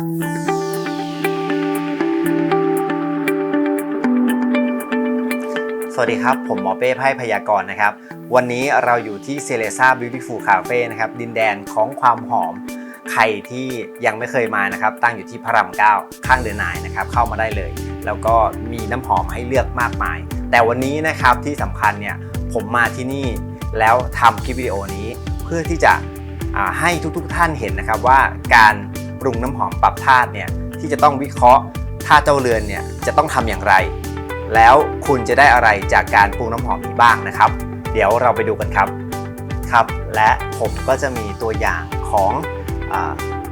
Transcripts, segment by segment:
สวัสดีครับ ผมหมอเป้ไพ่พยากรณ์นะครับ วันนี้เราอยู่ที่เซเลซ่าบิวตี้ฟูลคาเฟ่นะครับ ดินแดนของความหอม ใครที่ยังไม่เคยมานะครับ ตั้งอยู่ที่พระรามเก้าข้างเดือนนายนะครับ เข้ามาได้เลย แล้วก็มีน้ำหอมให้เลือกมากมาย แต่วันนี้นะครับที่สำคัญเนี่ย ผมมาที่นี่แล้วทำคลิปวิดีโอนี้ เพื่อที่จะให้ทุกๆท่านเห็นนะครับว่าการ ปรุงน้ำหอมปรับธาตุเนี่ยที่จะต้องวิเคราะห์ธาตุเจ้าเรือนเนี่ยจะต้องทำอย่างไร แล้วคุณจะได้อะไรจากการปรุงน้ำหอมนี้บ้างนะครับ เดี๋ยวเราไปดูกันครับครับ และผมก็จะมีตัวอย่างของ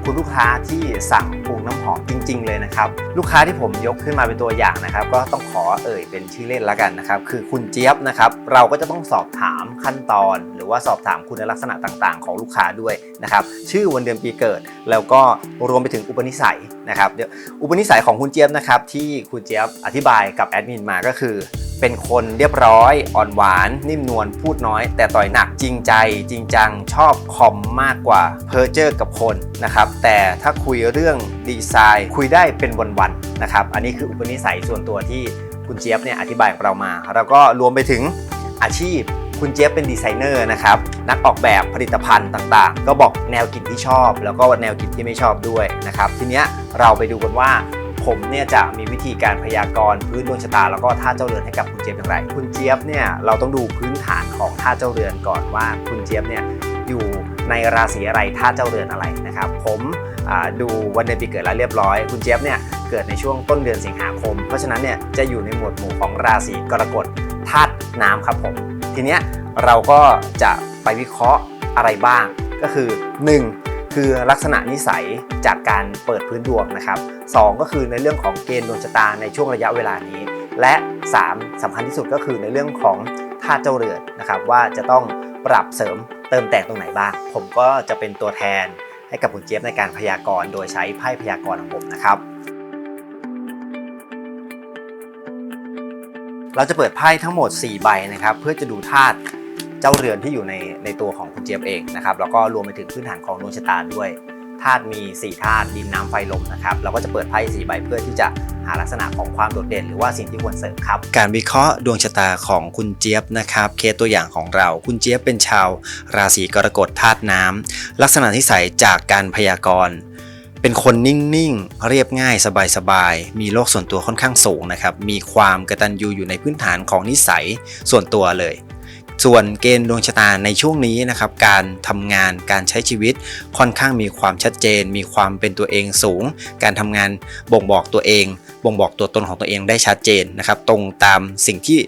คุณลูกค้าที่สั่งปรุงน้ำหอมจริง ๆ เลยนะครับ ลูกค้าที่ผมยกขึ้นมาเป็นตัวอย่างนะครับ ก็ต้องขอเอ่ยเป็นชื่อเล่นละกันนะครับ คือคุณเจี๊ยบนะครับ เราก็จะต้องสอบถามขั้นตอน หรือว่าสอบถามคุณลักษณะต่างๆ ของลูกค้าด้วยนะครับ ชื่อวันเดือนปีเกิด แล้วก็รวมไปถึงอุปนิสัย นะครับเดี๋ยวอุปนิสัยของคุณเจี๊ยบนะครับที่คุณเจี๊ยบอธิบายกับแอดมินมาก็คือ เป็นคนเรียบร้อยอ่อนหวาน นิ่มนวลพูดน้อย แต่ต่อยหนักจริงใจ จริงจังชอบคอมมากกว่าเพอเจอร์กับคนนะครับแต่ถ้าคุยเรื่องดีไซน์ คุยได้เป็นวันๆนะครับอันนี้คืออุปนิสัยส่วนตัวที่คุณเจี๊ยบเนี่ยอธิบายกับเรามา แล้วก็รวมไปถึงอาชีพคุณเจี๊ยบเป็นดีไซเนอร์นะครับ นักออกแบบผลิตภัณฑ์ต่างๆ ก็บอกแนวกลิ่นที่ชอบ แล้วก็แนวกลิ่นที่ไม่ชอบด้วยนะครับทีเนี้ยเราไปดูกันว่าผมเนี่ยจะมีวิธีการพยากรณ์พื้นดวงชะตาแล้วก็ท่าเจ้าเรือนให้กับคุณเจี๊ยบอย่างไร คุณเจี๊ยบเนี่ยเราต้องดูพื้นฐานของท่าเจ้าเรือนก่อนว่าคุณเจี๊ยบเนี่ยอยู่ในราศีอะไรท่าเจ้าเรือนอะไรนะครับผมดูวันเดือนปีเกิดแล้วเรียบร้อย คุณเจี๊ยบเนี่ยเกิดในช่วงต้นเดือนสิงหาคม เพราะฉะนั้นเนี่ยจะอยู่ในหมวดหมู่ของราศีกรกฎธาตุน้ำครับผมทีเนี้ยเราก็จะ ไปวิเคราะห์อะไรบ้าง ก็คือ 1. คือลักษณะนิสัยจากการเปิดพื้นดวงนะครับ 2 ก็คือในเรื่องของเกณฑ์ดวงชะตาในช่วงระยะเวลานี้ และ 3สำคัญที่สุดก็คือในเรื่องของธาตุเจ้าเรือนนะครับว่าจะต้องปรับเสริมเติมแต่งตรงไหนบ้าง ผมก็จะเป็นตัวแทนให้กับคุณเจี๊ยบในการพยากรณ์โดยใช้ไพ่พยากรณ์ของผมนะครับ เราจะเปิดไพ่ทั้งหมด 4 ใบนะครับ เพื่อจะดูธาตุ เจ้าเรือนที่อยู่ในในตัวของคุณเจี๊ยบเองนะครับแล้วก็รวมไปถึงพื้นฐานของดวงชะตาด้วยธาตุมี4ธาตุดินน้ำไฟลมนะครับเราก็จะเปิดไพ่4ใบเพื่อที่จะหาลักษณะของความโดดเด่นหรือว่าสิ่งที่ควรเสริมครับ การวิเคราะห์ดวงชะตาของคุณเจี๊ยบนะครับเคสตัวอย่างของเรา คุณเจี๊ยบเป็นชาว ราศีกรกฎธาตุน้ำลักษณะที่ใสจากการพยากรณ์เป็นคนนิ่งๆ เรียบง่ายสบายๆ มีโลกส่วนตัวค่อนข้างสูงนะครับ มีความกระตัญญูอยู่ในพื้นฐานของนิสัยส่วนตัวเลย ส่วนเกณฑ์ดวงชะตาในช่วงนี้นะครับการทำงานการใช้ชีวิตค่อนข้างมีความชัดเจน มีความเป็นตัวเองสูง การทำงานบ่งบอกตัวเอง บ่งบอกตัวตนของตัวเองได้ชัดเจนนะครับตรงตามสิ่งที่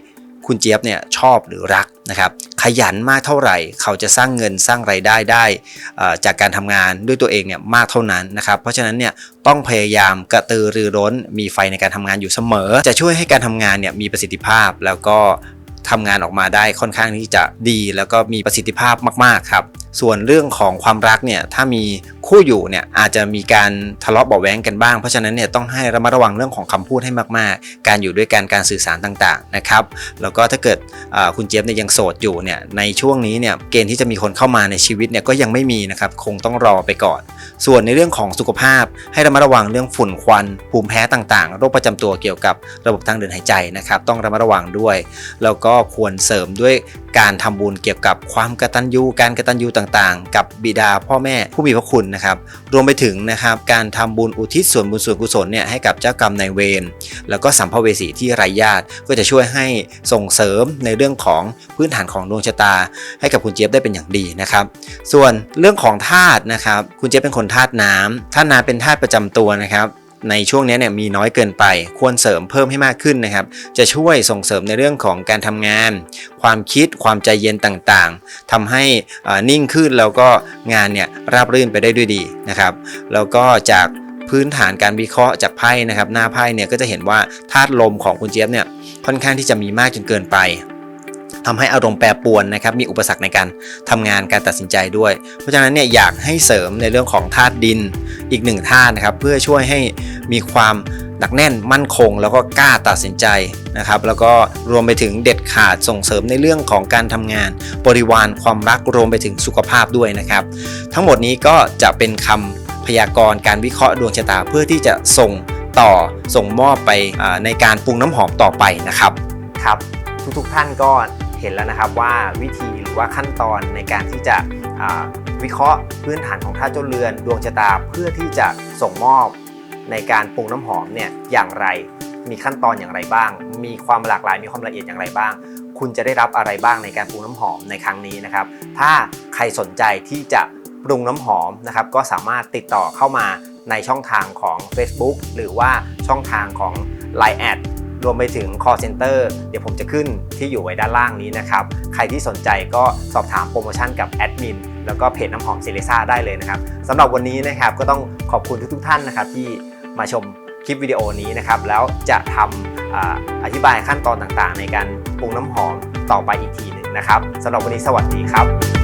คุณเจี๊ยบเนี่ยชอบหรือรักนะครับขยันมากเท่าไหร่ เขาจะสร้างเงินสร้างไรายได้ได้อ่อจากการทำงานด้วยตัวเองเนี่ยมากเท่านั้นนะครับเพราะฉะนั้นเนี่ยต้องพยายามกระตือรือร้นมีไฟในการทำงานอยู่เสมอ จะช่วยให้การทำงานเนี่ยมีประสิทธิภาพแล้วก็ ทำงานออกมาได้ค่อนข้างที่จะดี แล้วก็มีประสิทธิภาพมากๆครับ ส่วนเรื่องของความรักเนี่ยถ้ามีคู่อยู่เนี่ยอาจจะมีการทะเลาะเบาะแว้งกันบ้าง เพราะฉะนั้นเนี่ยต้องให้ระมัดระวังเรื่องของคำพูดให้มากๆ การอยู่ด้วยกันการสื่อสารต่างๆนะครับแล้วก็ถ้าเกิดคุณเจี๊ยบเนี่ยยังโสดอยู่เนี่ยในช่วงนี้เนี่ยเกณฑ์ที่จะมีคนเข้ามาในชีวิตเนี่ยก็ยังไม่มีนะครับคงต้องรอไปก่อน ส่วนในเรื่องของสุขภาพ ให้ระมัดระวังเรื่องฝุ่นควัน ภูมิแพ้ต่างๆ โรคประจำตัวเกี่ยวกับระบบทางเดินหายใจนะครับต้องระมัดระวังด้วย แล้วก็็ควรเสริมด้วยการทำบุญเกี่ยวกับความกตัญญูการกตัญญูต่างๆ กับบิดาพ่อแม่ผู้มีพระคุณนะครับ รวมไปถึงนะครับการทำบุญอุทิศส่วนบุญส่วนกุศลเนี่ยให้กับเจ้ากรรมนายเวรแล้วก็สัมภเวสีที่ไร้ญาติก็จะช่วยให้ส่งเสริมในเรื่องของพื้นฐานของดวงชะตา ให้กับคุณเจี๊ยบได้เป็นอย่างดีนะครับ ส่วนเรื่องของธาตุนะครับ คุณเจี๊ยบเป็นคนธาตุน้ำธาตุน้ำเป็นธาตุประจำตัวนะครับ ในช่วงนี้เนี่ยมีน้อยเกินไป ควรเสริมเพิ่มให้มากขึ้นนะครับ จะช่วยส่งเสริมในเรื่องของการทำงาน ความคิดความใจเย็นต่างๆทำให้นิ่งขึ้นแล้วก็งานเนี่ยราบรื่นไปได้ด้วยดีนะครับ แล้วก็จากพื้นฐานการวิเคราะห์จากไพ่นะครับ หน้าไพ่เนี่ยก็จะเห็นว่าธาตุลมของคุณเจี๊ยบเนี่ยค่อนข้างที่จะมีมากจนเกินไป ทำให้อารมณ์แปรปรวนนะครับมีอุปสรรคในการทำงานการตัดสินใจด้วย เพราะฉะนั้นเนี่ยอยากให้เสริมในเรื่องของธาตุดินอีกหนึ่งธาตุนะครับเพื่อช่วยให้มีความหนักแน่นมั่นคง แล้วก็กล้าตัดสินใจนะครับแล้วก็รวมไปถึงเด็ดขาดส่งเสริมในเรื่องของการทำงานบริวารความรักรวมไปถึงสุขภาพด้วยนะครับ ทั้งหมดนี้ก็จะเป็นคำพยากรณ์การวิเคราะห์ดวงชะตาเพื่อที่จะส่งต่อส่งมอบไปในการปรุงน้ำหอมต่อไปนะครับครับ ทุกๆท่านก็เห็นแล้วนะครับว่าวิธีหรือว่าขั้นตอนในการที่จะวิเคราะห์พื้นฐานของท่าตุเจ้าเรือน ดวงชะตาเพื่อที่จะส่งมอบในการปรุงน้ำหอมเนี่ยอย่างไร มีขั้นตอนอย่างไรบ้าง มีความหลากหลายมีความละเอียดอย่างไรบ้าง คุณจะได้รับอะไรบ้างในการปรุงน้ำหอมในครั้งนี้นะครับ ถ้าใครสนใจที่จะปรุงน้ำหอมนะครับ ก็สามารถติดต่อเข้ามาในช่องทางของ Facebook หรือว่าช่องทางของ Line แอด รวมไปถึง call center เดี๋ยวผมจะขึ้นที่อยู่ไว้ด้านล่างนี้นะครับ ใครที่สนใจก็สอบถามโปรโมชั่นกับแอดมินแล้วก็เพจน้ำหอมเซเลซ่าได้เลยนะครับสำหรับวันนี้นะครับก็ต้องขอบคุณทุกๆท่านนะครับที่มาชมคลิปวิดีโอนี้นะครับแล้วจะทำออธิบายขั้นตอนต่างๆ ในการปรุงน้ำหอมต่อไปอีกทีหนึ่งนะครับสำหรับวันนี้สวัสดีครับ